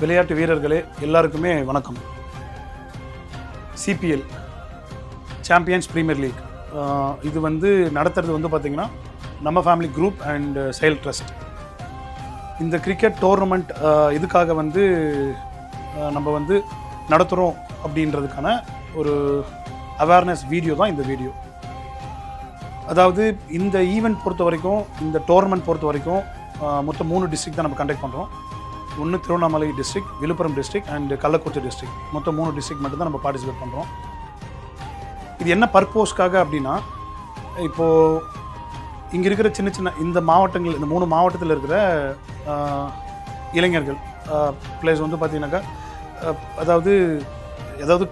விளையாட்டு வீரர்களே எல்லாருக்குமே வணக்கம். சிபிஎல் சாம்பியன்ஸ் ப்ரீமியர் லீக் இது வந்து நடத்துறது வந்து பார்த்திங்கன்னா நம்ம family group and Seyal trust இந்த கிரிக்கெட் டோர்னமெண்ட் இதுக்காக வந்து நம்ம வந்து நடத்துகிறோம் அப்படின்றதுக்கான ஒரு அவேர்னஸ் வீடியோ தான் இந்த வீடியோ அதாவது இந்த ஈவெண்ட் பொறுத்த வரைக்கும் இந்த டோர்னமெண்ட் பொறுத்த வரைக்கும் மொத்தம் மூணு டிஸ்ட்ரிக்ட் தான் நம்ம கண்டக்ட் பண்ணுறோம் ஒன்று Tiruvannamalai district Villupuram district and Kallakurichi district மொத்தம் மூணு டிஸ்ட்ரிக்ட் மட்டும் தான் நம்ம பார்ட்டிசிபேட் பண்ணுறோம் இது என்ன பர்போஸ்க்காக அப்படின்னா இப்போது இங்கே இருக்கிற சின்ன சின்ன இந்த மாவட்டங்கள் இந்த மூணு மாவட்டத்தில் இருக்கிற இளைஞர்கள் பிளேஸ் வந்து பார்த்தீங்கன்னாக்கா அதாவது ஏதாவது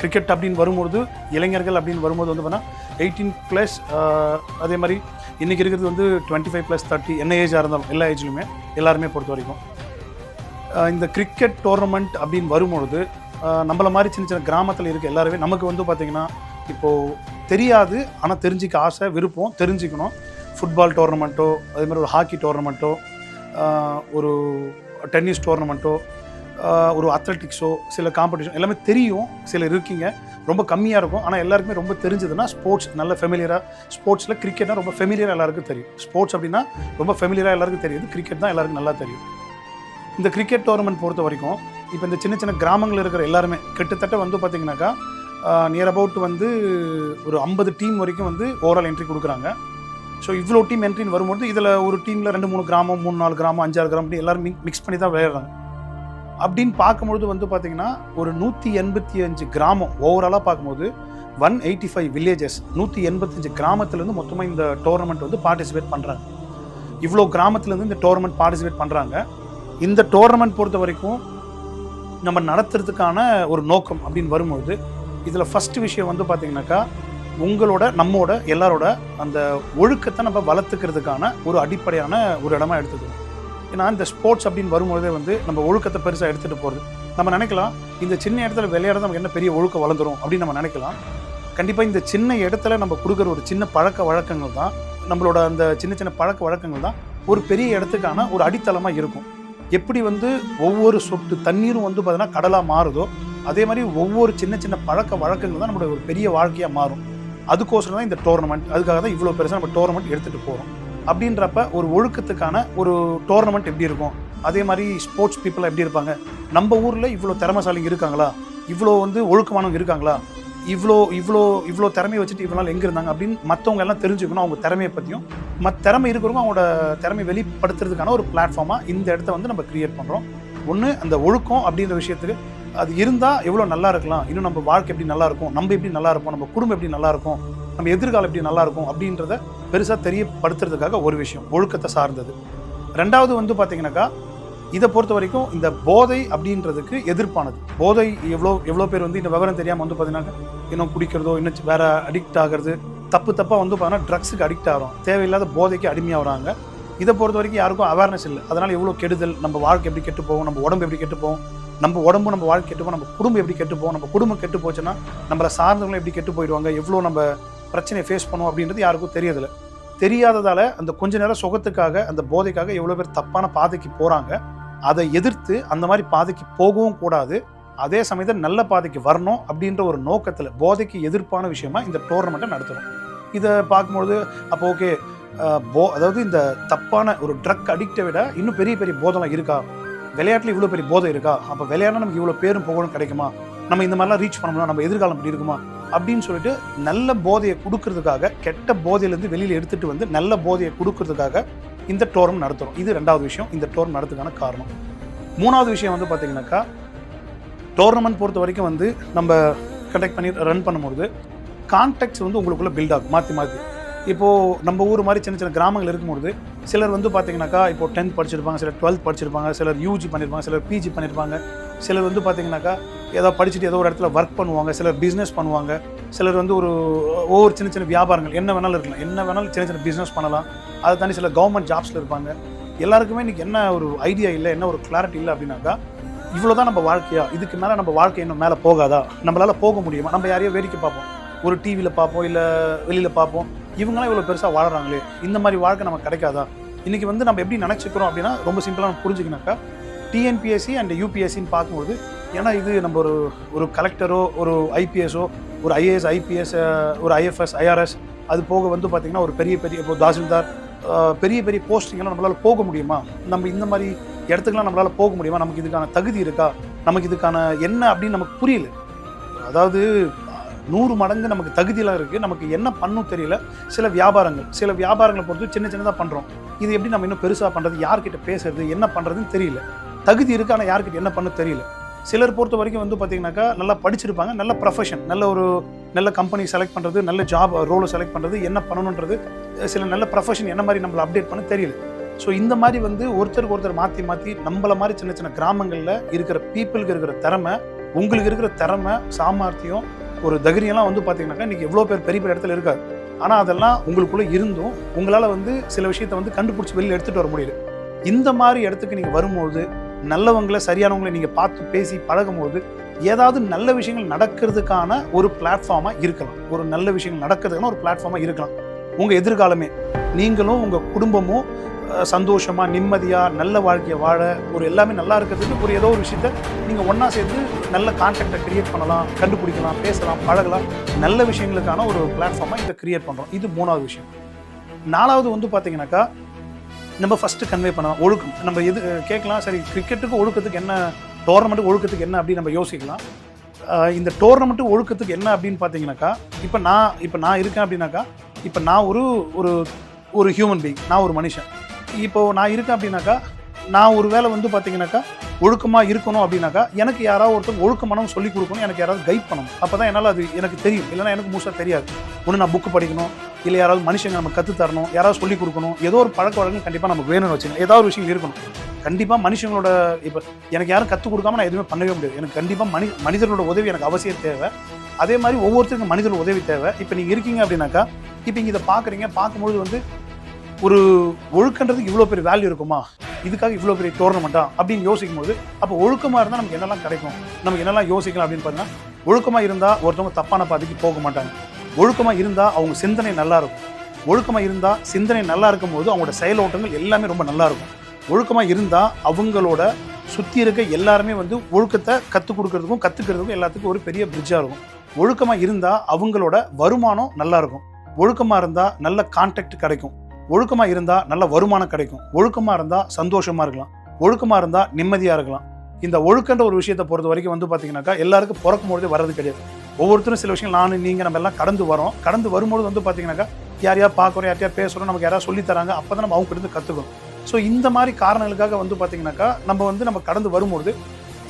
கிரிக்கெட் அப்படின்னு வரும்போது இளைஞர்கள் அப்படின்னு வரும்போது வந்து பார்த்தீங்கன்னா எயிட்டீன் ப்ளஸ் அதே மாதிரி இன்றைக்கி இருக்கிறது வந்து டுவெண்ட்டி ஃபைவ் ப்ளஸ் தேர்ட்டி என்ன ஏஜாக இருந்தாலும் எல்லா ஏஜ்லையுமே எல்லாருமே பொறுத்த வரைக்கும். இந்த கிரிக்கெட் டோர்னமெண்ட் அப்படின்னு வரும்பொழுது நம்மள மாதிரி சின்ன சின்ன கிராமத்தில் இருக்க எல்லாருமே நமக்கு வந்து பார்த்திங்கன்னா இப்போது தெரியாது. ஆனால் தெரிஞ்சிக்க ஆசை விருப்பம் தெரிஞ்சுக்கணும். ஃபுட்பால் டோர்னமெண்ட்டோ அதே மாதிரி ஒரு ஹாக்கி டோர்னமெண்ட்டோ ஒரு டென்னிஸ் டோர்னமெண்ட்டோ ஒரு அத்லட்டிக்ஸோ சில காம்படிஷன் எல்லாமே தெரியும். சில இருக்கீங்க. ரொம்ப கம்மியாக இருக்கும். ஆனால் எல்லாருக்குமே ரொம்ப தெரிஞ்சதுன்னா ஸ்போர்ட்ஸ் நல்ல ஃபெமிலியராக ஸ்போர்ட்ஸில் கிரிக்கெட்னா ரொம்ப ஃபெமிலியராக எல்லாருக்கும் தெரியும். ஸ்போர்ட்ஸ் அப்படின்னா ரொம்ப ஃபெமிலியராக எல்லாருக்கும் தெரியுது கிரிக்கெட் தான் எல்லாருக்கும் நல்லா தெரியும். இந்த கிரிக்கெட் டோர்னமெண்ட் பொறுத்த வரைக்கும் இப்போ இந்த சின்ன சின்ன கிராமங்கள் இருக்கிற எல்லாருமே கிட்டத்தட்ட வந்து பார்த்தீங்கன்னாக்கா நியர் அபவுட் வந்து ஒரு ஐம்பது டீம் வரைக்கும் வந்து ஓவரால் என்ட்ரி கொடுக்குறாங்க. ஸோ இவ்வளோ டீம் என்ட்ரின்னு வரும்போது இதில் ஒரு டீமில் ரெண்டு மூணு கிராமம் மூணு நாலு கிராமம் அஞ்சாறு கிராமம் அப்படி எல்லோரும் மிக்ஸ் பண்ணி தான் விளையாடுறாங்க. அப்படின்னு பார்க்கும்பொழுது வந்து பார்த்தீங்கன்னா ஒரு நூற்றி எண்பத்தி அஞ்சு கிராமம் ஓவராலாக பார்க்கும்போது ஒன் எயிட்டி ஃபைவ் வில்லேஜஸ் நூற்றி எண்பத்தஞ்சு கிராமத்துலேருந்து மொத்தமாக இந்த டோர்னமெண்ட் வந்து பார்ட்டிசிபேட் பண்ணுறாங்க இவ்வளோ கிராமத்துலேருந்து இந்த டோர்னமெண்ட் பார்ட்டிசிபேட் பண்ணுறாங்க இந்த டோர்னமெண்ட் பொறுத்த வரைக்கும் நம்ம நடத்துறதுக்கான ஒரு நோக்கம் அப்படின்னு வரும்பொழுது இதில் ஃபஸ்ட்டு விஷயம் வந்து பார்த்திங்கனாக்கா உங்களோட நம்மோட எல்லாரோட அந்த ஒழுக்கத்தை நம்ம வளர்த்துக்கிறதுக்கான ஒரு அடிப்படையான ஒரு இடமா எடுத்துக்கணும். ஏன்னா இந்த ஸ்போர்ட்ஸ் அப்படின்னு வரும்போதே வந்து நம்ம ஒழுக்கத்தை பெருசாக எடுத்துகிட்டு போகிறது நம்ம நினைக்கலாம் இந்த சின்ன இடத்துல விளையாட நமக்கு என்ன பெரிய ஒழுக்கம் வளர்ந்துடும் அப்படின்னு நம்ம நினைக்கலாம். கண்டிப்பாக இந்த சின்ன இடத்துல நம்ம கொடுக்குற ஒரு சின்ன பழக்க வழக்கங்கள் தான் நம்மளோட அந்த சின்ன சின்ன பழக்க வழக்கங்கள் தான் ஒரு பெரிய இடத்துக்கான ஒரு அடித்தளமாக இருக்கும். எப்படி வந்து ஒவ்வொரு சொட்டு தண்ணீரும் வந்து பார்த்தீங்கன்னா கடலாக மாறுதோ அதே மாதிரி ஒவ்வொரு சின்ன சின்ன பழக்க வழக்கங்கள் தான் நம்மளுடைய ஒரு பெரிய வாழ்க்கையாக மாறும். அதுக்கோசரம் தான் இந்த டோர்னமெண்ட் அதுக்காக தான் இவ்வளோ பெருசாக நம்ம டோர்னமெண்ட் எடுத்துகிட்டு போகிறோம் அப்படின்றப்ப ஒரு ஒழுக்கத்துக்கான ஒரு டோர்னமெண்ட் எப்படி இருக்கும்? அதே மாதிரி ஸ்போர்ட்ஸ் பீப்புளாக எப்படி இருப்பாங்க? நம்ம ஊரில் இவ்வளோ திறமைசாலிங்க இருக்காங்களா? இவ்வளோ வந்து ஒழுக்கமானவங்க இருக்காங்களா? இவ்வளோ இவ்வளோ இவ்வளோ திறமையை வச்சுட்டு இவ்வளோ நாள் எங்கே இருந்தாங்க அப்படின்னு மற்றவங்க எல்லாம் தெரிஞ்சுக்கணும் அவங்க திறமையை பற்றியும் மற்ற திறமை இருக்கிறவங்க அவங்களோட திறமையை வெளிப்படுத்துறதுக்கான ஒரு பிளாட்ஃபார்மாக இந்த இடத்த வந்து நம்ம கிரியேட் பண்ணுறோம் ஒன்று அந்த ஒழுக்கம் அப்படின்ற விஷயத்துக்கு அது இருந்தால் எவ்வளோ நல்லா இருக்கலாம். இன்னும் நம்ம வாழ்க்கை எப்படி நல்லா இருக்கும்? நம்ம எப்படி நல்லா இருப்போம்? நம்ம குடும்பம் எப்படி நல்லா இருக்கும்? நம்ம எதிர்காலம் எப்படி நல்லா இருக்கும்? அப்படின்றத பெருசாக தெரியப்படுத்துறதுக்காக ஒரு விஷயம் ஒழுக்கத்தை சார்ந்தது. ரெண்டாவது வந்து பார்த்தீங்கன்னாக்கா இதை பொறுத்த வரைக்கும் இந்த போதை அப்படின்றதுக்கு எதிர்ப்பானது. போதை எவ்வளோ எவ்வளோ பேர் வந்து இந்த விவரம் தெரியாமல் வந்து பார்த்தீங்கன்னா இன்னும் குடிக்கிறதோ இன்னும் வேற அடிக்ட் ஆகிறது தப்பு தப்பாக வந்து பார்த்தீங்கன்னா ட்ரக்ஸுக்கு அடிக்ட் ஆகிறோம். தேவையில்லாத போதைக்கு அடிமையாகிறாங்க. இதை பொறுத்த வரைக்கும் யாருக்கும் அவேர்னஸ் இல்லை. அதனால் எவ்வளோ கெடுதல் நம்ம வாழ்க்கை எப்படி கெட்டு போகும் நம்ம உடம்பு எப்படி கெட்டு போகும் நம்ம உடம்பு நம்ம வாழ்க்கை கெட்டு போகும் நம்ம குடும்பம் எப்படி கெட்டு போகும் நம்ம குடும்பம் கெட்டு போச்சுன்னா நம்மளை சார்ந்தவங்களும் எப்படி கெட்டு போயிடுவாங்க எவ்வளோ நம்ம பிரச்சனையை ஃபேஸ் பண்ணுவோம் அப்படின்றது யாருக்கும் தெரியதில்லை. தெரியாததால் அந்த கொஞ்ச நேரம் சுகத்துக்காக அந்த போதைக்காக எவ்வளோ பேர் தப்பான பாதைக்கு போகிறாங்க அதை எதிர்த்து அந்த மாதிரி பாதைக்கு போகவும் கூடாது. அதே சமயத்தில் நல்ல பாதைக்கு வரணும் அப்படின்ற ஒரு நோக்கத்தில் போதைக்கு எதிர்ப்பான விஷயமா இந்த டோர்னமெண்ட்டை நடத்துகிறோம் இதை பார்க்கும்பொழுது அப்போ ஓகே போ அதாவது இந்த தப்பான ஒரு ட்ரக் அடிக்டை விட இன்னும் பெரிய பெரிய போதெல்லாம் இருக்கா? விளையாட்டில் இவ்வளோ பெரிய போதை இருக்கா? அப்போ விளையாடினா நமக்கு இவ்வளோ பேரும் புகழும் கிடைக்குமா? நம்ம இந்த மாதிரிலாம் ரீச் பண்ண முடியும் நம்ம எதிர்காலம் இப்படி இருக்குமா? அப்படின்னு சொல்லிட்டு நல்ல போதையை கொடுக்கறதுக்காக கெட்ட போதையிலேருந்து வெளியில் எடுத்துகிட்டு வந்து நல்ல போதையை கொடுக்கறதுக்காக இந்த டோர்னம் நடத்துகிறோம் இது ரெண்டாவது விஷயம். இந்த டோர் நடத்துக்கான காரணம். மூணாவது விஷயம் வந்து பார்த்தீங்கன்னாக்கா டோர்னமெண்ட் பொறுத்த வரைக்கும் வந்து நம்ம கண்டக்ட் பண்ணி ரன் பண்ணும்போது கான்டாக்ட்ஸ் வந்து உங்களுக்குள்ளே பில்ட் ஆகும். மாற்றி மாற்றி இப்போது நம்ம ஊர் மாதிரி சின்ன சின்ன கிராமங்கள் இருக்கும்போது சிலர் வந்து பார்த்தீங்கன்னாக்கா இப்போ டென்த் படிச்சிருப்பாங்க சிலர் டுவெல்த் படிச்சிருப்பாங்க சிலர் யூஜி பண்ணியிருப்பாங்க சிலர் பிஜி பண்ணியிருப்பாங்க சிலர் வந்து பார்த்தீங்கன்னாக்கா ஏதோ படிச்சுட்டு ஏதோ ஒரு இடத்துல ஒர்க் பண்ணுவாங்க சிலர் பிஸ்னஸ் பண்ணுவாங்க. சிலர் வந்து ஒரு ஒவ்வொரு சின்ன சின்ன வியாபாரங்கள் என்ன வேணாலும் இருக்கலாம். என்ன வேணாலும் சின்ன சின்ன பிஸ்னஸ் பண்ணலாம். அதை தாண்டி சில கவர்மெண்ட் ஜாப்ஸில் இருப்பாங்க. எல்லாருக்குமே இன்றைக்கி என்ன ஒரு ஐடியா இல்லை என்ன ஒரு கிளாரிட்டி இல்லை அப்படின்னாக்கா இவ்வளோ தான் நம்ம வாழ்க்கையா? இதுக்கு மேலே நம்ம வாழ்க்கை இன்னும் மேலே போகாதா? நம்மளால் போக முடியுமா? நம்ம யாரையோ வேடிக்கை பார்ப்போம். ஒரு டிவியில் பார்ப்போம் இல்லை வெளியில் பார்ப்போம். இவங்களாம் இவ்வளோ பெருசாக வாழறாங்களே? இந்த மாதிரி வாழ்க்கை நமக்கு கிடைக்காதா? இன்றைக்கி வந்து நம்ம எப்படி நினச்சிக்கிறோம் அப்படின்னா ரொம்ப சிம்பிளாக நம்ம புரிஞ்சுக்கினாக்கா டிஎன்பிஎஸ்சி அண்ட் யூபிஎஸ்சின்னு பார்க்கும்போது ஏன்னா இது நம்ம ஒரு ஒரு கலெக்டரோ ஒரு ஐபிஎஸ்ஸோ ஒரு ஐஏஎஸ் ஐபிஎஸ் ஒரு ஐஎஃப்எஸ் ஐஆர்எஸ் அது போக வந்து பார்த்திங்கன்னா ஒரு பெரிய பெரிய இப்போ தாசில்தார் பெரிய பெரிய போஸ்டிங்கெல்லாம் நம்மளால் போக முடியுமா? நம்ம இந்த மாதிரி இடத்துக்குலாம் நம்மளால் போக முடியுமா? நமக்கு இதுக்கான தகுதி இருக்கா? நமக்கு இதுக்கான என்ன அப்படின்னு நமக்கு புரியல. அதாவது நூறு மடங்கு நமக்கு தகுதியெல்லாம் இருக்குது நமக்கு என்ன பண்ணும் தெரியல. சில வியாபாரங்கள் சில வியாபாரங்களை பொறுத்து சின்ன சின்னதாக பண்ணுறோம் இது எப்படி நம்ம இன்னும் பெருசாக பண்ணுறது யார்கிட்ட பேசுறது என்ன பண்ணுறதுன்னு தெரியல. தகுதி இருக்கு ஆனால் யார்கிட்ட என்ன பண்ண தெரியல. சிலர் பொறுத்த வரைக்கும் வந்து பார்த்தீங்கன்னாக்கா நல்லா படிச்சிருப்பாங்க நல்ல ப்ரொஃபஷன் நல்ல ஒரு நல்ல கம்பெனி செலக்ட் பண்ணுறது நல்ல ஜாப் ரோலை செலக்ட் பண்ணுறது என்ன பண்ணணுன்றது சில நல்ல ப்ரொஃபஷன் என்ன மாதிரி நம்மளை அப்டேட் பண்ண தெரியல. ஸோ இந்த மாதிரி வந்து ஒருத்தருக்கு ஒருத்தர் மாற்றி மாற்றி நம்மள மாதிரி சின்ன சின்ன கிராமங்களில் இருக்கிற பீப்புளுக்கு இருக்கிற திறமை உங்களுக்கு இருக்கிற திறமை சாமர்த்தியம் ஒரு தைரியம்லாம் வந்து பார்த்தீங்கன்னாக்கா இன்றைக்கி எவ்வளோ பேர் பெரிய பெரிய இடத்துல இருக்காது. ஆனால் அதெல்லாம் உங்களுக்குள்ளே இருந்தும் உங்களால் வந்து சில விஷயத்தை வந்து கண்டுபிடிச்சி வெளியில் எடுத்துகிட்டு வர முடியுது இந்த மாதிரி இடத்துக்கு நீங்கள் வரும்போது நல்லவங்களை சரியானவங்களை நீங்கள் பார்த்து பேசி பழகும்போது ஏதாவது நல்ல விஷயங்கள் நடக்கிறதுக்கான ஒரு பிளாட்ஃபார்மாக இருக்கலாம். ஒரு நல்ல விஷயங்கள் நடக்கிறதுக்கான ஒரு பிளாட்ஃபார்மாக இருக்கலாம். உங்கள் எதிர்காலமே நீங்களும் உங்கள் குடும்பமும் சந்தோஷமாக நிம்மதியாக நல்ல வாழ்க்கையை வாழ ஒரு எல்லாமே நல்லா இருக்கிறதுக்கு ஒரு ஏதோ ஒரு விஷயத்த நீங்கள் ஒன்றா சேர்ந்து நல்ல கான்டாக்டை கிரியேட் பண்ணலாம் கண்டுபிடிக்கலாம் பேசலாம் பழகலாம். நல்ல விஷயங்களுக்கான ஒரு பிளாட்ஃபார்மாக இதை கிரியேட் பண்ணுறோம் இது மூணாவது விஷயம். நாலாவது வந்து பார்த்தீங்கன்னாக்கா நம்ம ஃபஸ்ட்டு கன்வே பண்ணலாம் ஒழுக்கம். நம்ம எது கேட்கலாம் சரி கிரிக்கெட்டுக்கு ஒழுக்கத்துக்கு என்ன டோர்னமெண்ட்டுக்கு ஒழுக்கத்துக்கு என்ன அப்படின்னு நம்ம யோசிக்கலாம். இந்த டோர்னமெண்ட்டு ஒழுக்கத்துக்கு என்ன அப்படின்னு பார்த்தீங்கன்னாக்கா இப்போ நான் இப்போ நான் இருக்கேன் அப்படின்னாக்கா இப்போ நான் ஒரு ஒரு ஒரு ஹியூமன் பீங் நான் ஒரு மனுஷன். இப்போ நான் இருக்கேன் அப்படின்னாக்கா நான் ஒரு வேளை வந்து பார்த்தீங்கன்னாக்கா ஒழுக்கமாக இருக்கணும் அப்படின்னாக்கா எனக்கு யாராவது ஒருத்தர் ஒழுக்கமானவங்க சொல்லி கொடுக்கணும் எனக்கு யாராவது கைட் பண்ணணும். அப்போ தான் என்னால் அது எனக்கு தெரியும். இல்லைன்னா எனக்கு முழுசாக தெரியாது. ஒன்று நான் புக்கு படிக்கணும் இல்லை யாராவது மனுஷங்க நம்ம கற்று தரணும் யாராவது சொல்லி கொடுக்கணும் ஏதோ ஒரு பழக்க வழக்கம் கண்டிப்பாக நமக்கு வேணும்னு வச்சுக்கணும். ஏதாவது ஒரு விஷயம் இருக்கணும். கண்டிப்பாக மனுஷங்களோட இப்போ எனக்கு யாரும் கற்றுக் கொடுக்காம நான் எதுவுமே பண்ணவே முடியாது. எனக்கு கண்டிப்பாக மனி மனிதர்களோட உதவி எனக்கு அவசியம் தேவை. அதே மாதிரி ஒவ்வொருத்தருக்கும் மனிதர்கள் உதவி தேவை. இப்போ நீங்கள் இருக்கீங்க அப்படின்னாக்கா இப்போ இங்கே இதை பார்க்குறீங்க பார்க்கும்பொழுது வந்து ஒரு ஒழுக்கன்றதுக்கு இவ்வளோ பெரிய வேல்யூ இருக்குமா? இதுக்காக இவ்வளோ பெரிய டோர்னமெண்ட்டா அப்படின்னு யோசிக்கும் போது அப்போ ஒழுக்கமாக இருந்தால் நமக்கு என்னெல்லாம் கிடைக்கும்? நமக்கு என்னெல்லாம் யோசிக்கலாம் அப்படின்னு பார்த்தீங்கன்னா ஒழுக்கமாக இருந்தால் ஒருத்தவங்க தப்பான பாதைக்கு போக மாட்டாங்க. ஒழுக்கமாக இருந்தால் அவங்க சிந்தனை நல்லா இருக்கும். ஒழுக்கமாக இருந்தால் சிந்தனை நல்லா இருக்கும்போது அவங்களோட செயலோட்டங்கள் எல்லாமே ரொம்ப நல்லா இருக்கும். ஒழுக்கமாக இருந்தால் அவங்களோட சுற்றி இருக்க எல்லாருமே வந்து ஒழுக்கத்தை கற்றுக் கொடுக்கறதுக்கும் கற்றுக்கிறதுக்கும் எல்லாத்துக்கும் ஒரு பெரிய பிரிட்ஜாக இருக்கும். ஒழுக்கமாக இருந்தால் அவங்களோட வருமானம் நல்லா இருக்கும். ஒழுக்கமாக இருந்தால் நல்ல கான்டாக்ட் கிடைக்கும். ஒழுக்கமாக இருந்தால் நல்ல வருமானம் கிடைக்கும். ஒழுக்கமாக இருந்தால் சந்தோஷமாக இருக்கலாம். ஒழுக்கமாக இருந்தால் நிம்மதியாக இருக்கலாம். இந்த ஒழுக்கன்ற ஒரு விஷயத்தை பொறுத்த வரைக்கும் வந்து பார்த்தீங்கன்னாக்கா எல்லாருக்கும் பிறக்கும் பொழுதே வர்றது கிடையாது. ஒவ்வொருத்தரும் சில விஷயங்கள் நான் நீங்கள் நம்ம எல்லாம் கடந்து வரோம். கடந்து வரும்போது வந்து பார்த்தீங்கன்னாக்கா யாரையா பார்க்குறோம் யார்ட்டையா பேசுகிறோம் நமக்கு யாராவது சொல்லித்தராங்க அப்போ தான் நம்ம அவங்க கற்றுக்கணும் ஸோ இந்த மாதிரி காரணங்களுக்காக வந்து பார்த்தீங்கன்னாக்கா நம்ம வந்து நம்ம கடந்து வரும்பொழுது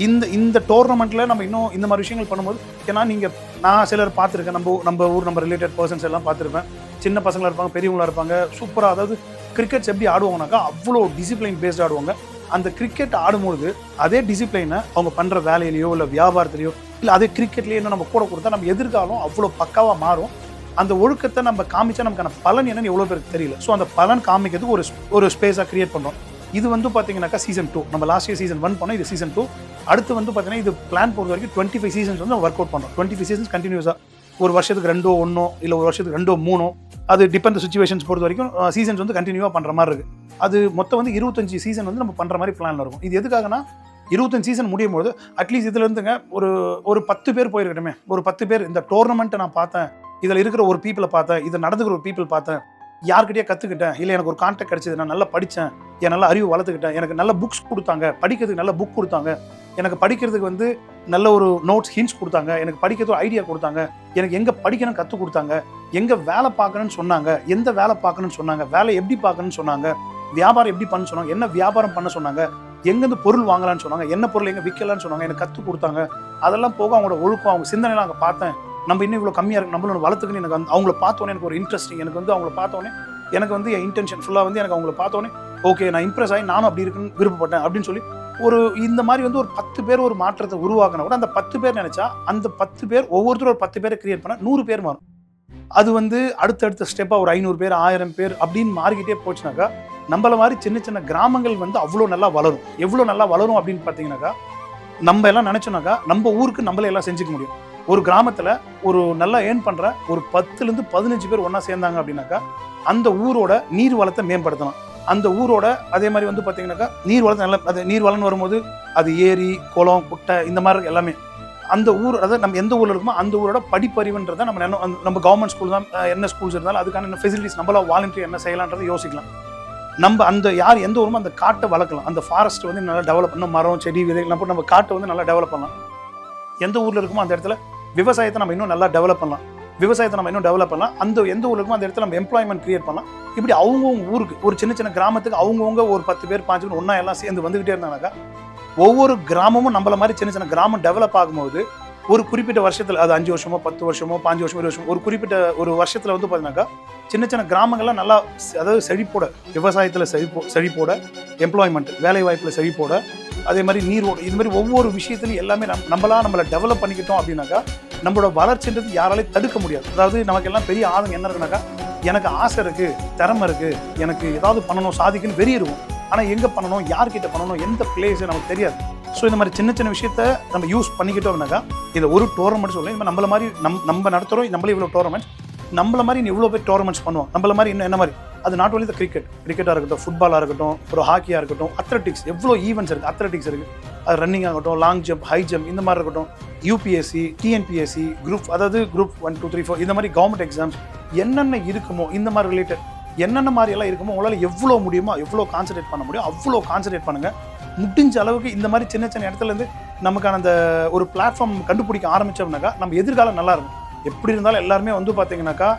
இந்த இந்த டோர்னமெண்ட்டில் நம்ம இன்னும் இந்த மாதிரி விஷயங்கள் பண்ணும்போது ஏன்னா நீங்கள் நான் சிலர் பார்த்துருக்கேன். நம்ம நம்ம ஊர் நம்ம ரிலேட்டட் பர்சன்ஸ் எல்லாம் பார்த்துருப்பேன். சின்ன பசங்களா இருப்பாங்க பெரியவங்களா இருப்பாங்க. சூப்பராக அதாவது கிரிக்கெட்ஸ் எப்படி ஆடுவாங்கனாக்கா அவ்வளோ டிசிப்ளின் பேஸ்ட் ஆடுவாங்க. அந்த கிரிக்கெட் ஆடும்போது அதே டிசிப்ளைனை அவங்க பண்ணுற வேலையிலையோ இல்லை வியாபாரத்துலையோ இல்லை அதே கிரிக்கெட்லேயே இன்னும் நம்ம கூட கொடுத்தா நம்ம எதிர்காலம் அவ்வளோ பக்காவாக மாறும். அந்த ஒழுக்கத்தை நம்ம காமிச்சா நமக்கான பலன் என்னன்னு எவ்வளோ பேருக்கு தெரியல. ஸோ அந்த பலன் காமிக்கிறதுக்கு ஒரு ஒரு ஸ்பேஸாக கிரியேட் பண்ணுறோம் இது வந்து பார்த்தீங்கன்னாக்கா சீசன் டூ நம்ம லாஸ்ட் இயர் சீசன் ஒன் பண்ணோம் இது சீசன் டூ அடுத்து வந்து பார்த்தீங்கன்னா இது பிளான் பொறுத்த வரைக்கும் டுவெண்ட்டி ஃபைவ் சீசன்ஸ் வந்து ஒர்க் அவுட் பண்ணுறோம் டுவெண்ட்டி ஃபைவ் சீசன்ஸ் கண்டினியூஸாக ஒரு வருஷத்துக்கு ரெண்டோ ஒன்றோ இல்லை ஒரு வருஷத்துக்கு ரெண்டோ மூணோ அது டிபெண்ட் சுச்சுவேஷன்ஸ் பொறுத்த வரைக்கும் சீசன்ஸ் வந்து கண்டினியூவாக பண்ணுற மாதிரி இருக்குது அது மொத்தம் வந்து இருபத்தஞ்சு சீசன் வந்து நம்ம பண்ணுற மாதிரி பிளான் இருக்கும். இது எதுக்காகனா இருபத்தஞ்சு சீசன் முடியும் போது அட்லீஸ்ட் இதுலேருந்துங்க ஒரு ஒரு பத்து பேர் போயிருக்கட்டுமே. ஒரு பத்து பேர் இந்த டோர்னமெண்ட்டை நான் பார்த்தேன். இதில் இருக்கிற ஒரு பீப்புளை பார்த்தேன். இதில் நடந்துக்கிற ஒரு பீப்புள் பார்த்தேன். யார்கிட்டயே கற்றுக்கிட்டேன் இல்லை எனக்கு ஒரு கான்டாக்ட் கிடைச்சது. நான் நல்லா படித்தேன் என் நல்ல அறிவு வளர்த்துக்கிட்டேன். எனக்கு நல்ல புக்ஸ் கொடுத்தாங்க. படிக்கிறதுக்கு நல்ல புக் கொடுத்தாங்க. எனக்கு படிக்கிறதுக்கு வந்து நல்ல ஒரு நோட்ஸ் ஹின்ஸ் கொடுத்தாங்க. எனக்கு படிக்கிறதுக்கு ஐடியா கொடுத்தாங்க. எனக்கு எங்கே படிக்கணும் கற்றுக் கொடுத்தாங்க. எங்கே வேலை பார்க்கணும்னு சொன்னாங்க. எந்த வேலை பார்க்கணும்னு சொன்னாங்க. வேலை எப்படி பார்க்கணும்னு சொன்னாங்க. வியாபாரம் எப்படி பண்ண சொன்னாங்க. என்ன வியாபாரம் பண்ண சொன்னாங்க. எங்கேருந்து பொருள் வாங்கலாம்னு சொன்னாங்க. என்ன பொருள் எங்கே விற்கலான்னு சொன்னாங்க. எனக்கு கற்றுக் கொடுத்தாங்க. அதெல்லாம் போக அவங்களோட ஒழுக்கம் அவங்க சிந்தனைலாம் அங்கே பார்த்தேன். நம்ம இன்னும் இவ்வளோ கம்மியாக இருக்கு நம்மளோட வளர்த்துக்குன்னு எனக்கு வந்து அவங்கள பார்த்தோன்னே எனக்கு ஒரு இன்ட்ரெஸ்டிங் எனக்கு வந்து அவங்கள பார்த்தோன்னே எனக்கு வந்து என் இன்டென்ஷன் ஃபுல்லாக வந்து எனக்கு அவங்கள பார்த்தோன்னே ஓகே நான் இம்ப்ரெஸ் ஆகி நானும் அப்படி இருக்குன்னு விருப்பப்பட்டேன் அப்படின்னு சொல்லி ஒரு இந்த மாதிரி வந்து ஒரு பத்து பேர் ஒரு மாற்றத்தை உருவாக்கினா கூட அந்த பத்து பேர் நினச்சா அந்த பத்து பேர் ஒவ்வொருத்தரும் ஒரு பத்து பேரை கிரியேட் பண்ண நூறு பேர் மாறும். அது வந்து அடுத்தடுத்த ஸ்டெப்பாக ஒரு ஐநூறு பேர் ஆயிரம் பேர் அப்படின்னு மாறிக்கிட்டே போச்சுனாக்கா நம்மள மாதிரி சின்ன சின்ன கிராமங்கள் வந்து அவ்வளோ நல்லா வளரும். எவ்வளோ நல்லா வளரும் அப்படின்னு பார்த்தீங்கன்னாக்கா நம்ம எல்லாம் நினச்சோன்னாக்கா நம்ம ஊருக்கு நம்மளே எல்லாம் செஞ்சுக்க முடியும். ஒரு கிராமத்தில் ஒரு நல்லா ஏர்ன் பண்ணுற ஒரு பத்துலேருந்து பதினஞ்சு பேர் ஒன்றா சேர்ந்தாங்க அப்படின்னாக்கா அந்த ஊரோட நீர் வளத்தை மேம்படுத்தணும் அந்த ஊரோட அதே மாதிரி வந்து பார்த்தீங்கன்னாக்கா நீர் வளத்தை நல்லா அது நீர் வளம்னு வரும்போது அது ஏரி குளம் குட்டை இந்த மாதிரி எல்லாமே. அந்த ஊர் அதாவது நம்ம எந்த ஊரில் இருக்குமோ அந்த ஊரோட படிப்பறிவுன்றதை நம்ம என்ன நம்ம கவர்மெண்ட் ஸ்கூல் தான் என்ன ஸ்கூல்ஸ் இருந்தாலும் அதுக்கான என்ன ஃபெசிலிட்டிஸ் நம்மளா வாலண்டியர் என்ன செய்யலான்றதை யோசிக்கலாம். நம்ம அந்த யார் எந்த ஊருமோ அந்த காட்டை வளர்க்கலாம். அந்த ஃபாரஸ்ட் வந்து நல்லா டெவலப் பண்ண மரம் செடி விதைகள் நம்ம நம்ம காட்டை வந்து நல்லா டெவலப் பண்ணலாம். எந்த ஊரில் இருக்குமோ அந்த இடத்துல விவசாயத்தை நம்ம இன்னும் நல்லா டெவலப் பண்ணலாம். விவசாயத்தை நம்ம இன்னும் டெவலப் பண்ணலாம். அந்த எந்த ஊருக்கும் அந்த இடத்துல நம்ம எம்ப்ளாய்மெண்ட் கிரியேட் பண்ணலாம். இப்படி அவங்கவுங்க ஊருக்கு ஒரு சின்ன சின்ன கிராமத்துக்கு அவங்கவுங்க ஒரு பத்து பேர் பாஞ்சு பேர் ஒன்றா எல்லாம் சேர்ந்து வந்துக்கிட்டே இருந்தாங்கனாக்கா ஒவ்வொரு கிராமமும் நம்மள மாதிரி சின்ன சின்ன கிராமம் டெவலப் ஆகும்போது ஒரு குறிப்பிட்ட வருஷத்தில் அது அஞ்சு வருஷமோ பத்து வருஷமோ பாஞ்சு வருஷமோ இருபது வருஷம் ஒரு குறிப்பிட்ட ஒரு வருஷத்தில் வந்து பார்த்தீங்கன்னாக்கா சின்ன சின்ன கிராமங்கள்லாம் நல்லா அதாவது செழிப்போட விவசாயத்தில் செழிப்போ செழிப்போட எம்ப்ளாய்மெண்ட் வேலை வாய்ப்பில் செழிப்போட அதே மாதிரி நீரோட இது மாதிரி ஒவ்வொரு விஷயத்துலையும் எல்லாமே நம் நம்மளா நம்மளை டெவலப் பண்ணிக்கிட்டோம் அப்படின்னாக்கா நம்மளோட வளர்ச்சின்றது யாராலையும் தடுக்க முடியாது. அதாவது நமக்கு எல்லாம் பெரிய ஆதங்க என்ன இருக்குனாக்கா எனக்கு ஆசை இருக்குது திறமை இருக்கு எனக்கு ஏதாவது பண்ணணும் சாதிக்கணும் வெறி இருக்கும் ஆனால் எங்கே பண்ணணும் யார்கிட்ட பண்ணணும் எந்த பிளேஸ் நமக்கு தெரியாது. ஸோ இந்த மாதிரி சின்ன சின்ன விஷயத்த நம்ம யூஸ் பண்ணிக்கிட்டோம்னாக்கா இதை ஒரு டோர்னமெண்ட் சொல்லி இப்போ நம்மள மாதிரி நம் நம்ம நடத்துகிறோம் நம்மளே இவ்வளோ டோர்னமெண்ட் நம்மள மாதிரி இவ்வளோ பேர் டோர்னமெண்ட்ஸ் பண்ணுவோம் நம்மள மாதிரி இன்னும் என்ன மாதிரி? அது நாட் ஒன்லி த கிரிக்கெட் கிரிக்கெட்டாக இருக்கட்டும் ஃபுட்பாலாக இருக்கட்டும் ஒரு ஹாக்கியாக இருக்கட்டும் அத்லெட்டிக்ஸ் எவ்வளோ ஈவெண்ட்ஸ் இருக்குது அத்லெட்டிக்ஸ் இருக்குது அது ரன்னிங் ஆகட்டும் லாங் ஜம்ப் ஹை ஜம்ப் இந்த மாதிரி இருக்கட்டும். யூபிஎஸ்சி டிஎன்பிஎஸ்சி குரூப் அதாவது group one two three four இந்த மாதிரி கவர்மெண்ட் எக்ஸாம்ஸ் என்னென்ன இருக்குமோ இந்த மாதிரி ரிலேட்டட் என்னென்ன மாதிரியெல்லாம் இருக்குமோ உங்களால் எவ்வளோ முடியுமோ எவ்வளோ கான்சன்ட்ரேட் பண்ண முடியும் அவ்வளோ கான்சன்ட்ரேட் பண்ணுங்கள் முடிஞ்ச அளவுக்கு இந்த மாதிரி சின்ன சின்ன இடத்துலேருந்து நமக்கான அந்த ஒரு பிளாட்ஃபார்ம் கண்டுபிடிக்க ஆரம்பித்தோம்னாக்கா நம்ம எதிர்காலம் நல்லா இருக்கும். எப்படி இருந்தாலும் எல்லாருமே வந்து பார்த்தீங்கன்னாக்கா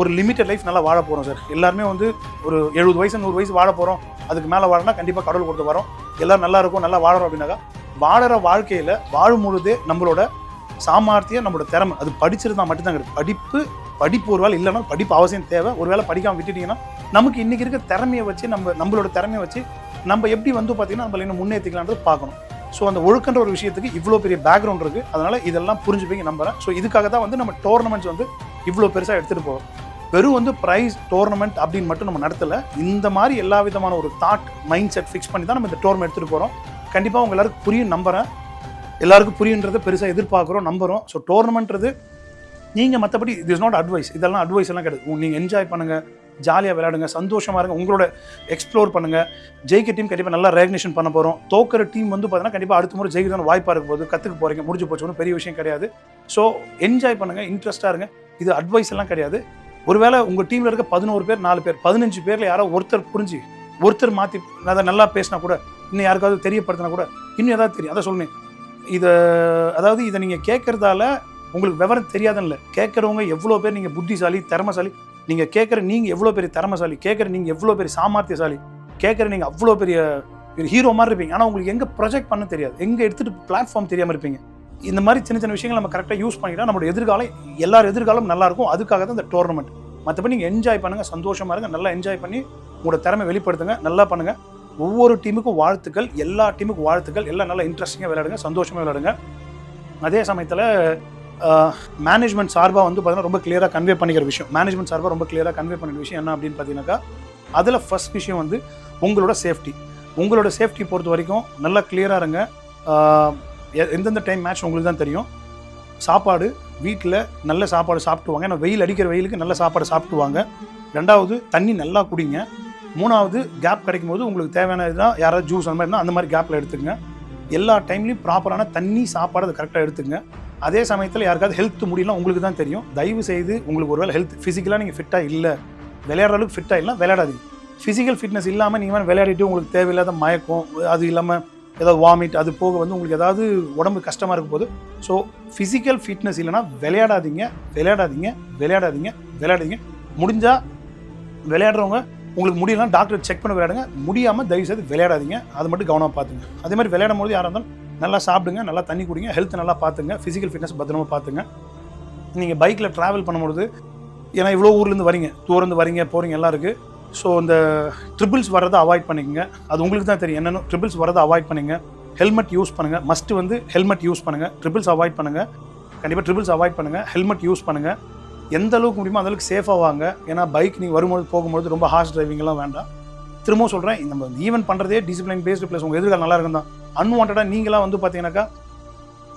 ஒரு லிமிட்டட் லைஃப் நல்லா வாழ போகிறோம் சார். எல்லாருமே வந்து ஒரு எழுபது வயசு நூறு வயசு வாழ போகிறோம் அதுக்கு மேலே வாழனா கண்டிப்பாக கடவுள் கொடுத்து வரோம். எல்லாரும் நல்லா இருக்கும் நல்லா வாழறோம் அப்படின்னாக்கா வாழற வாழ்க்கையில் வாழும் பொழுதே நம்மளோட சாமர்த்தியம் நம்மளோட திறமை. அது படிச்சிருந்தா மட்டும்தான் கிடையாது படிப்பு படிப்பு ஒரு வேலை இல்லைன்னா படிப்பு அவசியம் தேவை. ஒரு வேளை படிக்காமல் விட்டுட்டீங்கன்னா நமக்கு இன்றைக்கி இருக்க திறமையை வச்சு நம்ம நம்மளோட திறமையை வச்சு நம்ம எப்படி வந்து பார்த்தீங்கன்னா நம்மள இன்னும் முன்னேற்றிக்கலான்றது பார்க்கணும். ஸோ அந்த ஒழுக்கன்ற ஒரு விஷயத்துக்கு இவ்வளோ பெரிய பேக்ரவுண்ட் இருக்குது அதனால் இதெல்லாம் புரிஞ்சுப்பீங்க நம்புறேன். ஸோ இதுக்காக தான் வந்து நம்ம டோர்னமெண்ட்ஸ் வந்து இவ்வளோ பெருசாக எடுத்துகிட்டு போகிறோம் வெறும் வந்து ப்ரைஸ் டோர்னமெண்ட் அப்படின்னு மட்டும் நம்ம நடத்தலை. இந்த மாதிரி எல்லா விதமான ஒரு தாட் மைண்ட் செட் ஃபிக்ஸ் பண்ணி தான் நம்ம இந்த டோர்னமெண்ட் எடுத்துகிட்டு போகிறோம் கண்டிப்பாக உங்கள் எல்லாருக்கும் புரியும் நம்புறேன். எல்லாருக்கும் புரியுன்றதை பெருசாக எதிர்பார்க்குறோம் நம்புகிறோம் ஸோ டோர்னமெண்ட்றது நீங்கள் மற்றபடி இது இஸ் நாட் அட்வைஸ் இதெல்லாம் அட்வைஸ் எல்லாம் கிடையாது. நீங்கள் என்ஜாய் பண்ணுங்கள் ஜாலியாக விளையாடுங்க சந்தோஷமாக இருங்க. உங்களோட எக்ஸ்ப்ளோர் பண்ணுங்கள் ஜெயிக்க டீம் கண்டிப்பாக நல்லா ரெகக்னேஷன் பண்ண போகிறோம் தோக்கிற டீம் வந்து பார்த்தீங்கன்னா கண்டிப்பாக அடுத்த முறை ஜெயிக்கிறதான வாய்ப்பாக இருக்கும் போது கற்றுக்க போகிறீங்க முடிஞ்சு போச்சு ஒன்றும் பெரிய விஷயம் கிடையாது. ஸோ என்ஜாய் பண்ணுங்கள் இன்ட்ரெஸ்ட்டாக இருங்க. இது அட்வைஸ் எல்லாம் கிடையாது. ஒருவேளை உங்கள் டீமில் இருக்க பதினோரு பேர் நாலு பேர் பதினஞ்சு பேரில் யாரோ ஒருத்தர் புரிஞ்சு ஒருத்தர் மாற்றி அதை நல்லா பேசினா கூட இன்னும் யாருக்காவது தெரியப்படுத்தினா கூட இன்னும் ஏதாவது தெரியும். அதை சொல்லுங்க இதை அதாவது இதை நீங்கள் கேட்குறதால உங்களுக்கு விவரம் தெரியாதுன்னு இல்லை. கேட்குறவங்க எவ்வளோ பேர் நீங்கள் புத்திசாலி திறமசாலி நீங்கள் கேட்குற நீங்கள் எவ்வளோ பெரிய திறமசாலி கேட்குற நீங்கள் எவ்வளோ பெரிய சாமர்த்தியசாலி கேட்குற நீங்கள் அவ்வளோ பெரிய ஒரு ஹீரோ மாதிரி இருப்பீங்க. ஆனால் உங்களுக்கு எங்கே ப்ரொஜெக்ட் பண்ண தெரியாது. எங்கே எடுத்துகிட்டு பிளாட்ஃபார்ம் தெரியாமல் இருப்பீங்க. இந்த மாதிரி சின்ன சின்ன விஷயங்கள் நம்ம கரெக்டாக யூஸ் பண்ணிக்கிட்டால் நம்மளோட எதிர்காலம் எல்லார் எதிர்காலம் நல்லா இருக்கும். அதுக்காக தான் இந்த டோர்னமெண்ட் மற்றபடி நீங்கள் என்ஜாய் பண்ணுங்கள் சந்தோஷமாக இருங்க நல்லா என்ஜாய் பண்ணி உங்களோட திறமை வெளிப்படுத்துங்க நல்லா பண்ணுங்கள் ஒவ்வொரு டீமுக்கும் வாழ்த்துக்கள் எல்லா டீமுக்கும் வாழ்த்துக்கள் எல்லாம் நல்லா இன்ட்ரெஸ்டிங்காக விளையாடுங்க சந்தோஷமாக விளையாடுங்க. அதே சமயத்தில் மேனேஜ்மெண்ட் சார்பாக வந்து பார்த்தீங்கன்னா ரொம்ப கிளியராக கன்வே பண்ணிக்கிற விஷயம். மேனேஜ்மெண்ட் சார்பாக ரொம்ப கிளியராக கன்வே பண்ணுற விஷயம் என்ன அப்படின்னு பார்த்தீங்கன்னாக்கா அதில் ஃபஸ்ட் விஷயம் வந்து உங்களோட சேஃப்டி உங்களோட சேஃப்டி பொறுத்த வரைக்கும் நல்லா கிளியராக இருங்க. எ- எந்தெந்த டைம் மேட்ச் உங்களுக்கு தான் தெரியும். சாப்பாடு வீட்டில் நல்ல சாப்பாடு சாப்பிட்டுவாங்க. ஏன்னா வெயில் அடிக்கிற வெயிலுக்கு நல்ல சாப்பாடு சாப்பிட்டுவாங்க. ரெண்டாவது தண்ணி நல்லா குடிங்க. மூணாவது கேப் கிடைக்கும் போது உங்களுக்கு தேவையான இதுதான் யாராவது ஜூஸ் அந்த மாதிரி இருந்தால் அந்த மாதிரி கேப்பில் எடுத்துக்கங்க. எல்லா டைம்லையும் ப்ராப்பரான தண்ணி சாப்பாடு அதை கரெக்டாக எடுத்துங்க அதே சமயத்தில் யாருக்காவது ஹெல்த் முடியலாம் உங்களுக்கு தான் தெரியும். தயவு செய்து உங்களுக்கு ஒருவேளை ஹெல்த் ஃபிசிக்கலாக நீங்கள் ஃபிட்டாக இல்லை. விளையாடுற அளவுக்கு ஃபிட்டாக இல்லை விளையாடாதீங்க. ஃபிசிக்கல் ஃபிட்னஸ் இல்லாமல் நீங்கள் விளையாடிட்டு உங்களுக்கு தேவையில்லாத மயக்கம் அது இல்லாமல் ஏதாவது வாமிட் அது போக வந்து உங்களுக்கு ஏதாவது உடம்பு கஷ்டமாக இருக்கும் போது ஸோ ஃபிசிக்கல் ஃபிட்னஸ் இல்லைன்னா விளையாடாதீங்க விளையாடாதீங்க விளையாடாதீங்க விளையாடாதீங்க. முடிஞ்சால் விளையாடுறவங்க உங்களுக்கு முடியலாம் டாக்டர் செக் பண்ணி விளையாடுங்க. முடியாமல் தயவு செய்து விளையாடாதீங்க. அது மட்டும் கவனமாக பார்த்துங்க. அதே மாதிரி விளையாடும் போது யாராக இருந்தாலும் நல்லா சாப்பிடுங்க நல்லா தண்ணி குடிங்க ஹெல்த் நல்லா பார்த்துங்க ஃபிசிக்கல் ஃபிட்னஸ் பத்திரமா பார்த்துங்க. நீங்கள் பைக்கில் ட்ராவல் பண்ணும்பொழுது ஏன்னா இவ்வளோ ஊர்லேருந்து வரீங்க தூரந்து வரீங்க போகிறீங்க எல்லாம் இருக்குது ஸோ இந்த ட்ரிபிள்ஸ் வர்றதை அவாய்ட் பண்ணிக்கங்க. அது உங்களுக்கு தான் தெரியும். என்னென்ன ட்ரிபிள்ஸ் வர்றதை அவாய்ட் பண்ணுங்க. ஹெல்மெட் யூஸ் பண்ணுங்கள் மஸ்ட்டு வந்து ஹெல்மெட் யூஸ் பண்ணுங்கள் ட்ரிபிள்ஸ் அவாய்ட் பண்ணுங்கள் கண்டிப்பாக ட்ரிபிள்ஸ் அவாய்ட் பண்ணுங்கள் ஹெல்மெட் யூஸ் பண்ணுங்கள் எந்த அளவுக்கு முடியுமோ அந்த அளவுக்கு சேஃபாக வாங்க. ஏன்னா பைக் நீங்கள் வரும்போது போகும்போது ரொம்ப ஹார்ஷ் டிரைவிங்லாம் வேண்டாம். திரும்பவும் சொல்கிறேன் நம்ம ஈவன் பண்ணுறதே டிசிப்ளின் பேஸ்டு ப்ளஸ் உங்கள் எதிர்காலம் நல்லா இருக்கும் தான் அன்வான்டாக நீங்களாம் வந்து பார்த்தீங்கன்னாக்கா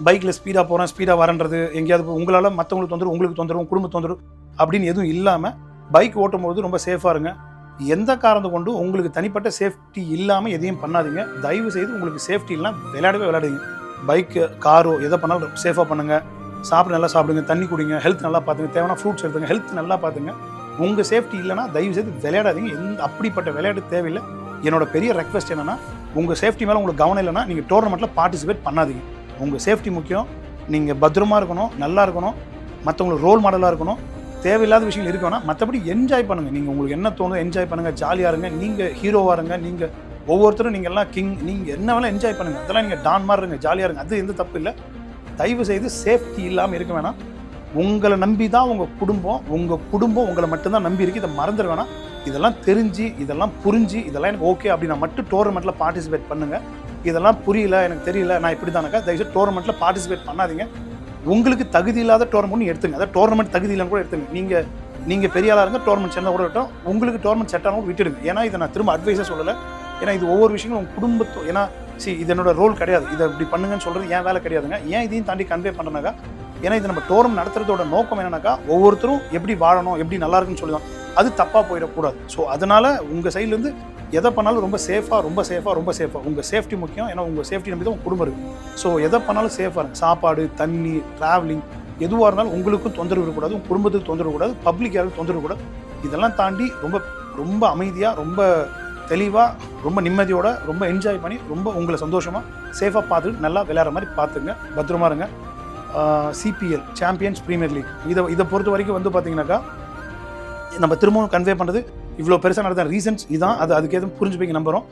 பைக்கில் ஸ்பீடாக போகிறேன் ஸ்பீடாக வரன்றது எங்கேயாவது உங்களால் மற்றவங்களுக்கு தொந்தரவு உங்களுக்கு தொந்தரவு குடும்ப தொந்தரவு அப்படின்னு எதுவும் இல்லாமல் பைக் ஓட்டும்போது ரொம்ப சேஃபாக இருங்க. எந்த காரணத்தை கொண்டு உங்களுக்கு தனிப்பட்ட சேஃப்டி இல்லாமல் எதையும் பண்ணாதீங்க. தயவு செய்து உங்களுக்கு சேஃப்டி இல்லைனா விளையாடவே விளையாடுங்க பைக்கு காரோ எதை பண்ணாலும் சேஃபாக பண்ணுங்கள் சாப்பிட நல்லா சாப்பிடுங்க தண்ணி குடிங்க ஹெல்த் நல்லா பார்த்துங்க தேவையான ஃப்ரூட்ஸ் எடுத்துங்க ஹெல்த் நல்லா பார்த்துங்க உங்கள் சேஃப்டி இல்லைனா தயவு செய்து விளையாடாதீங்க. எந்த அப்படிப்பட்ட விளையாட்டு தேவையில்லை. என்னோட பெரிய ரெக்வஸ்ட் என்னென்னா உங்கள் சேஃப்டி மேலே உங்களுக்கு கவனம் இல்லைன்னா நீங்கள் டோர்னமெண்ட்டில் பார்ட்டிசிபேட் பண்ணாதீங்க. உங்கள் சேஃப்டி முக்கியம். நீங்கள் பத்திரமா இருக்கணும் நல்லா இருக்கணும் மற்றவங்களுக்கு ரோல் மாடலாக இருக்கணும். தேவையில்லாத விஷயங்கள் இருக்க வேணாம் மற்றபடி என்ஜாய் பண்ணுங்கள் நீங்கள் உங்களுக்கு என்ன தோணுதோ என்ஜாய் பண்ணுங்கள் ஜாலியாக இருங்க நீங்கள் ஹீரோவாக இருங்க நீங்கள் ஒவ்வொருத்தரும் நீங்கள் எல்லாம் கிங் நீங்கள் என்ன வேணாலும் என்ஜாய் பண்ணுங்கள் அதெல்லாம் நீங்கள் டான் மாதிரி இருங்க ஜாலியாக இருங்க. அது எந்த தப்பு இல்லை. தயவு செய்து சேஃப்டி இல்லாமல் இருக்க வேணாம். உங்களை நம்பி தான் உங்கள் குடும்பம். உங்கள் குடும்பம் உங்களை மட்டும்தான் நம்பி இருக்கு. இதை மறந்துட வேணாம். இதெல்லாம் தெரிஞ்சு இதெல்லாம் புரிஞ்சு இதெல்லாம் எனக்கு ஓகே அப்படின்னா மட்டும் டோர்னமெண்ட்டில் பார்ட்டிசிபேட் பண்ணுங்கள் இதெல்லாம் புரியல எனக்கு தெரியல நான் இப்படி தானக்கா தயவுசெய்து டோர்னமெண்ட்டில் பார்ட்டிசிபேட் பண்ணாதீங்க. உங்களுக்கு தகுதி இல்லாத டோர்னமெண்ட் எடுத்துங்க. அதாவது டோர்னமெண்ட் தகுதி இல்லைன்னு கூட எடுத்துங்க. நீங்கள் நீங்கள் பெரிய ஆளாக இருங்க டோர்னமெண்ட் கூட விட்டோம் உங்களுக்கு டோர்னமெண்ட் செட் விட்டுடுங்க. ஏன்னா இதை நான் திரும்ப அட்வைஸாக சொல்லலை. ஏன்னா இது ஒவ்வொரு விஷயங்களும் உங்கள் குடும்பத்தோ ஏன்னா சி இது என்னோட ரோல் கிடையாது. இதை இப்படி பண்ணுங்கன்னு சொல்கிறது ஏன் வேலை கிடையாதுங்க. ஏன் இதையும் தாண்டி கன்வே பண்ணுறனாக்கா ஏன்னா இது நம்ம டோரம் நடத்துறதோட நோக்கம் என்னன்னாக்கா ஒவ்வொருத்தரும் எப்படி வாழணும் எப்படி நல்லா இருக்குன்னு சொல்லுவாங்க அது தப்பாக போயிடக்கூடாது. ஸோ அதனால உங்கள் சைட்லேருந்து எதை பண்ணாலும் ரொம்ப சேஃபாக ரொம்ப சேஃபாக ரொம்ப சேஃபாக உங்கள் சேஃப்டி முக்கியம். ஏன்னா உங்கள் சேஃப்டி நம்பி தான் உங்கள் குடும்பம் இருக்குது ஸோ எதை பண்ணாலும் சேஃபாக சாப்பாடு தண்ணி ட்ராவலிங் எதுவாக இருந்தாலும் உங்களுக்கும் தொந்தரவு இருக்கக்கூடாது. உங்கள் குடும்பத்துக்கு தொந்தரவு கூடாது பப்ளிக் யாருக்கும் தொந்தரவு கூடாது இதெல்லாம் தாண்டி ரொம்ப ரொம்ப அமைதியாக ரொம்ப தெளிவாக ரொம்ப நிம்மதியோட ரொம்ப என்ஜாய் பண்ணி ரொம்ப உங்களை சந்தோஷமாக சேஃபாக பார்த்துட்டு நல்லா விளையாடுற மாதிரி பார்த்துங்க பத்திரமா இருங்க. சிபிஎல் சாம்பியன்ஸ் ப்ரீமியர் லீக் இதை இதை பொறுத்த வரைக்கும் வந்து பார்த்தீங்கன்னாக்கா நம்ம திரும்பவும் கன்வே பண்ணுறது இவ்வளோ பெருசாக நடந்த ரீசன்ஸ் இதான் அது அதுக்கு எதுவும் புரிஞ்சுப்பீங்க நம்புகிறோம்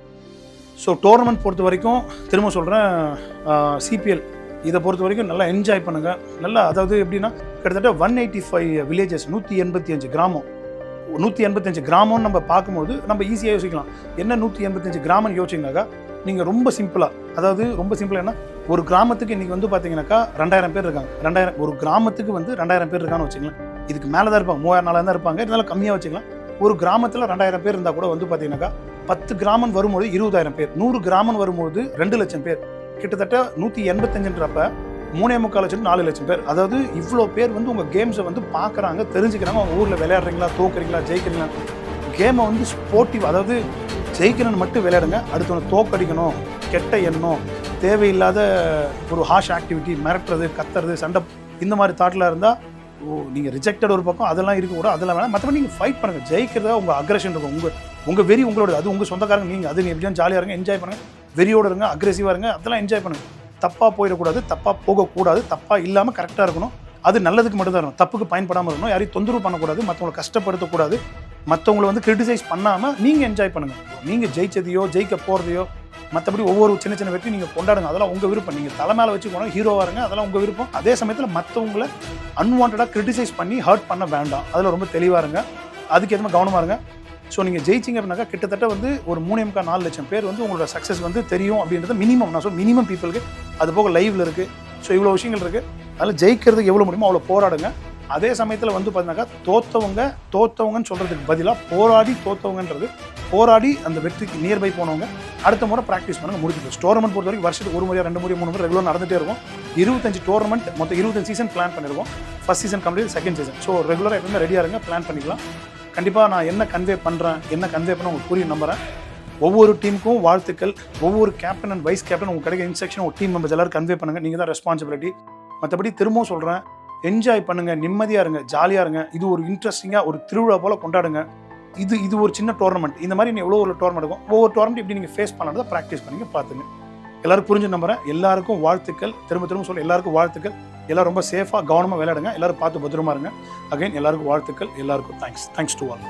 ஸோ டோர்னமெண்ட் பொறுத்த வரைக்கும் திரும்ப சொல்கிறேன் சிபிஎல் இதை பொறுத்த வரைக்கும் நல்லா என்ஜாய் பண்ணுங்கள் நல்லா அதாவது எப்படின்னா கிட்டத்தட்ட ஒன் எயிட்டி ஃபைவ் வில்லேஜஸ் நூற்றி எண்பத்தி அஞ்சு கிராமம். நூற்றி எண்பத்தஞ்சு கிராமம்னு நம்ம பார்க்கும்போது நம்ம ஈஸியாக யோசிக்கலாம். என்ன நூற்றி எண்பத்தஞ்சு கிராமம்னு யோசிச்சிங்கனாக்கா நீங்கள் ரொம்ப சிம்பிளாக அதாவது ரொம்ப சிம்பிளாக என்ன ஒரு கிராமத்துக்கு இன்றைக்கி வந்து பார்த்தீங்கன்னாக்கா ரெண்டாயிரம் பேர் இருக்காங்க. ரெண்டாயிரம் ஒரு கிராமத்துக்கு வந்து ரெண்டாயிரம் பேர் இருக்கான்னு வச்சுக்கலாம் இதுக்கு மேலே தான் இருப்பாங்க. மூவாயிரம் நாளாக தான் இருப்பாங்க. இருந்தாலும் கம்மியாக வச்சுக்கலாம். ஒரு கிராமத்தில் ரெண்டாயிரம் பேர் இருந்தால் கூட வந்து பார்த்தீங்கன்னாக்கா பத்து கிராமம் வரும்போது இருபதாயிரம் பேர் நூறு கிராமம் வரும்போது ரெண்டு லட்சம் பேர். கிட்டத்தட்ட நூற்றி எண்பத்தஞ்சுன்றப்ப மூணே முக்கால் லட்சம் நாலு லட்சம் பேர். அதாவது இவ்வளோ பேர் வந்து உங்கள் கேம்ஸை வந்து பார்க்குறாங்க தெரிஞ்சுக்கிறாங்க. அவங்க ஊரில் விளையாடுறீங்களா தோக்குறீங்களா ஜெயிக்கிறீங்களா? கேமை வந்து ஸ்போர்ட்டிவ் அதாவது ஜெயிக்கணும்னு மட்டும் விளையாடுங்க. அடுத்தவனை தோக்கடிக்கணும் கெட்ட எண்ணம் தேவையில்லாத ஒரு ஹாஷ் ஆக்டிவிட்டி மிரட்டுறது கத்துறது சண்டை இந்த மாதிரி தாட்டில் இருந்தால் ஓ நீங்கள் ரிஜெக்டட் ஒரு பக்கம் அதெல்லாம் இருக்கக்கூடாது அதெல்லாம் வேணாம். மற்றபடி நீங்கள் ஃபைட் பண்ணுங்கள் ஜெயிக்கிறதா உங்கள் அக்ரஷன் இருக்கும். உங்கள் உங்கள் வெறி உங்களோட அது உங்கள் சொந்தக்காரங்க நீங்கள் அது நீங்கள் எப்படியும் ஜாலியாக இருங்க என்ஜாய் பண்ணுங்கள் வெறியோடு இருங்க அக்ரெசிவாக இருங்க அதெல்லாம் என்ஜாய் பண்ணுங்கள் தப்பாக போயிடக்கூடாது தப்பாக போகக்கூடாது தப்பாக இல்லாமல் கரெக்டாக இருக்கணும். அது நல்லதுக்கு மட்டும் தான் தப்புக்கு பயன்படாமல் இருக்கணும். யாரையும் தொந்தரவு பண்ணக்கூடாது மற்றவங்களை கஷ்டப்படுத்தக்கூடாது. மற்றவங்களை வந்து கிரிட்டிசைஸ் பண்ணாமல் நீங்கள் என்ஜாய் பண்ணுங்கள் நீங்கள் ஜெயிச்சதையோ ஜெயிக்க போகிறதையோ மற்றபடி ஒவ்வொரு சின்ன சின்ன வெற்றி நீங்கள் கொண்டாடுங்க. அதெல்லாம் உங்கள் விருப்பம். நீங்கள் தலை மேலே வச்சு போனால் ஹீரோவாக இருங்க. அதெல்லாம் உங்கள் விருப்பம். அதே சமயத்தில் மற்றவங்களை அன்வான்டாக கிரிட்டிசைஸ் பண்ணி ஹர்ட் பண்ண வேண்டாம். அதில் ரொம்ப தெளிவாக இருங்க. அதுக்கு எதுவுமே கவனமாக இருங்க. ஸோ நீங்கள் ஜெயிச்சிங்க அப்படின்னாக்கா கிட்டத்தட்ட வந்து ஒரு மூணே முக்கால் நாலு லட்சம் பேர் வந்து உங்களோட சக்ஸஸ் வந்து தெரியும் அப்படின்றது மினிமம் நான் சொல் மினிமம் பீப்புளுக்கு அது போக லைவில் இருக்குது ஸோ இவ்வளோ விஷயங்கள் இருக்குது அதில் ஜெயிக்கிறதுக்கு எவ்வளோ முடியுமோ அவ்வளோ போராடுங்க. அதே சமயத்தில் வந்து பார்த்தீங்கன்னாக்கா தோத்தவங்க தோத்தவங்கன்னு சொல்கிறதுக்கு பதிலாக போராடி தோத்தவங்கன்றது போராடி அந்த வெற்றிக்கு நியர்பை போனவங்க அடுத்த முறை ப்ராக்டிஸ் பண்ணுங்க முடிஞ்சு டோர்னமெண்ட் பொறுத்த வரைக்கும் வருஷத்துக்கு ஒரு முறையாக ரெண்டு முறை மூணு முறை ரெகுலர் நடந்துகிட்டே இருக்கும். இருபத்தஞ்சு டோர்னமெண்ட் மொத்தம் இருபத்தஞ்சு சீசன் பிளான் பண்ணிருக்கோம். First season complete second season so ரெகுலராக எப்பவுமே ரெடியாக இருங்க பிளான் பண்ணிக்கலாம். கண்டிப்பாக நான் என்ன கன்வே பண்ணுறேன் என்ன கன்வே பண்ண உங்களுக்கு புரியும் நம்புறேன். ஒவ்வொரு டீமுக்கும் வாழ்த்துக்கள். ஒவ்வொரு கேப்டன் அண்ட் வைஸ் கேப்டன் உங்களுக்கு கிடைக்க இன்ஸ்ட்ரக்ஷன் ஒரு டீம் மெம்பர்ஸ் எல்லாரும் கன்வே பண்ணுங்கள் நீங்கள் தான் ரெஸ்பான்சிபிலிட்டி மற்றபடி திரும்பவும் சொல்கிறேன் என்ஜாய் பண்ணுங்க நிம்மதியாக இருங்க ஜாலியாக இருங்க. இது ஒரு இன்ட்ரெஸ்டிங்காக ஒரு திருவிழா போல் கொண்டாடுங்க. இது இது ஒரு சின்ன டோர்னமெண்ட் இந்த மாதிரி நீ எவ்வளோ ஒரு டோர்னமெண்ட் இருக்கும்? ஒவ்வொரு டோர்னமெண்ட் இப்படி நீங்கள் ஃபேஸ் பண்ணுறதை ப்ராக்டிஸ் பண்ணி பார்த்துங்க. எல்லாரும் புரிஞ்ச நம்புறேன். எல்லாருக்கும் வாழ்த்துக்கள். திரும்ப திரும்ப சொல்ல எல்லாருக்கும் வாழ்த்துக்கள். எல்லாரும் ரொம்ப சேஃபாக கவனமாக விளையாடுங்க. எல்லாரும் பார்த்து பத்திரமா இருங்க. அகைன் எல்லாருக்கும் வாழ்த்துக்கள். எல்லாருக்கும் தேங்க்ஸ் தேங்க்ஸ் டு ஆல்